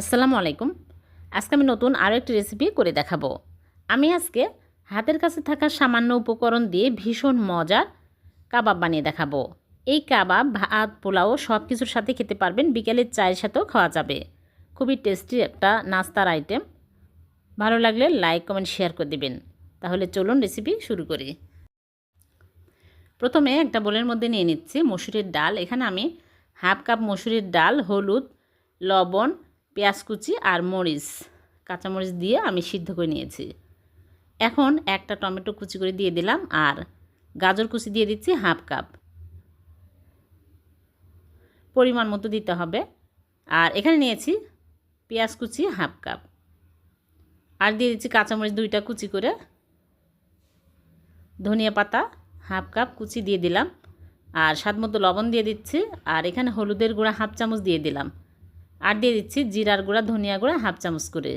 আসসালামু আলাইকুম। আজকে আমি নতুন আরও একটি রেসিপি করে দেখাবো। আমি আজকে হাতের কাছে থাকা সামান্য উপকরণ দিয়ে ভীষণ মজার কাবাব বানিয়ে দেখাবো। এই কাবাব, ভাত, পোলাও সব কিছুর সাথে খেতে পারবেন বিকেলের চায়ের সাথেও খাওয়া যাবে। খুবই টেস্টি একটা নাস্তার আইটেম ভালো লাগলে লাইক কমেন্ট শেয়ার করে দেবেন। তাহলে চলুন রেসিপি শুরু করি। প্রথমে একটা বোলের মধ্যে নিয়ে নিচ্ছি মসুরের ডাল। এখানে আমি হাফ কাপ মসুরের ডাল, হলুদ, লবণ পেঁয়াজ কুচি আর মরিচ, কাঁচামরিচ দিয়ে আমি সিদ্ধ করে নিয়েছি। এখন একটা টমেটো কুচি করে দিয়ে দিলাম আর গাজর কুচি দিয়ে দিচ্ছি হাফ কাপ। পরিমাণ মতো দিতে হবে। আর এখানে নিয়েছি পেঁয়াজ কুচি হাফ কাপ। আর দিয়ে দিচ্ছি কাঁচামরিচ দুইটা কুচি করে। ধনিয়া পাতা হাফ কাপ কুচি দিয়ে দিলাম। আর স্বাদ মতো লবণ দিয়ে দিচ্ছি। আর এখানে হলুদের গুঁড়া হাফ চামচ দিয়ে দিলাম। আর দিয়ে দিচ্ছি জিরার গুঁড়া, ধনিয়া গুঁড়া, হাফ চামচ করে।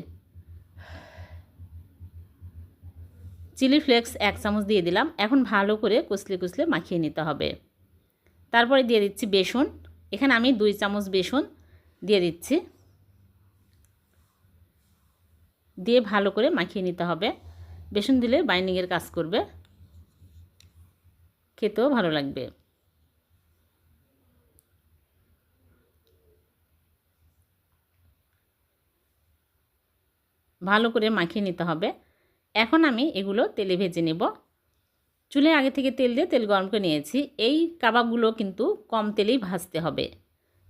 চিলি ফ্লেক্স এক চামচ দিয়ে দিলাম। এখন ভালো করে কুচলে কুচলে মাখিয়ে নিতে হবে। তারপরে দিয়ে দিচ্ছি বেসন। এখানে আমি দুই চামচ বেসন দিয়ে দিচ্ছি। দিয়ে ভালো করে মাখিয়ে নিতে হবে। বেসন দিলে বাইন্ডিংয়ের কাজ করবে। খেতেও ভালো লাগবে। ভালো করে মাখিয়ে নিতে হবে। এখন আমি এগুলো তেলে ভেজে নেব। চুলে আগে থেকে তেল দিয়ে তেল গরম করে নিয়েছি। এই কাবাবগুলো কিন্তু কম তেলেই ভাজতে হবে।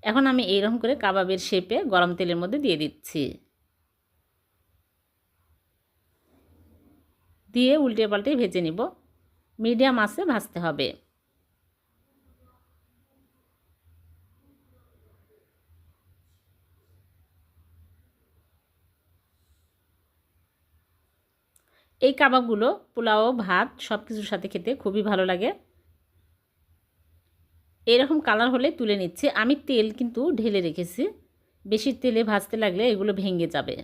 এখন আমি এইরকম করে কাবাবের শেপে গরম তেলের মধ্যে দিয়ে দিচ্ছি। দিয়ে উল্টে পাল্টে ভেজে নিব। মিডিয়াম আসে ভাজতে হবে। এই কাবাবগুলো, পোলাও, ভাত সব কিছুর সাথে খেতে খুবই ভালো লাগে। এরকম কালার হলে তুলে নিচ্ছে। আমি তেল কিন্তু ঢেলে রেখেছি। বেশি তেলে ভাজতে লাগলে এগুলো ভেঙে যাবে।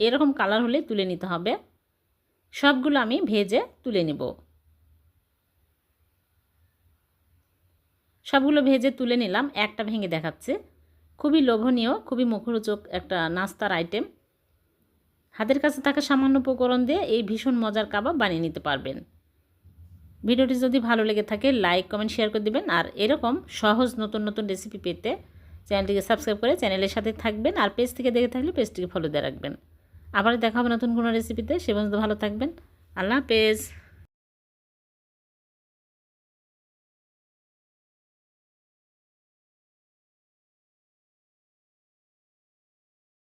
এরকম কালার হলে তুলে নিতে হবে। সবগুলো আমি ভেজে তুলে নেব। সবগুলো ভেজে তুলে নিলাম। একটা ভেঙে দেখাচ্ছে। খুবই লোভনীয়, খুবই মুখরোচক একটা নাস্তার আইটেম হাতের কাছে থাকা সামান্য উপকরণ দিয়ে এই ভীষণ মজার কাবাব বানিয়ে নিতে পারবেন। ভিডিওটি যদি ভালো লেগে থাকে লাইক কমেন্ট শেয়ার করে দেবেন। আর এরকম সহজ নতুন নতুন রেসিপি পেতে চ্যানেলটিকে সাবস্ক্রাইব করে চ্যানেলের সাথে থাকবেন আর পেজ থেকে দেখে থাকলে পেজটিকে ফলো দিয়ে রাখবেন। আবার দেখা হবে নতুন কোনো রেসিপিতে সে পর্যন্ত ভালো থাকবেন। আল্লাহ হাফেজ।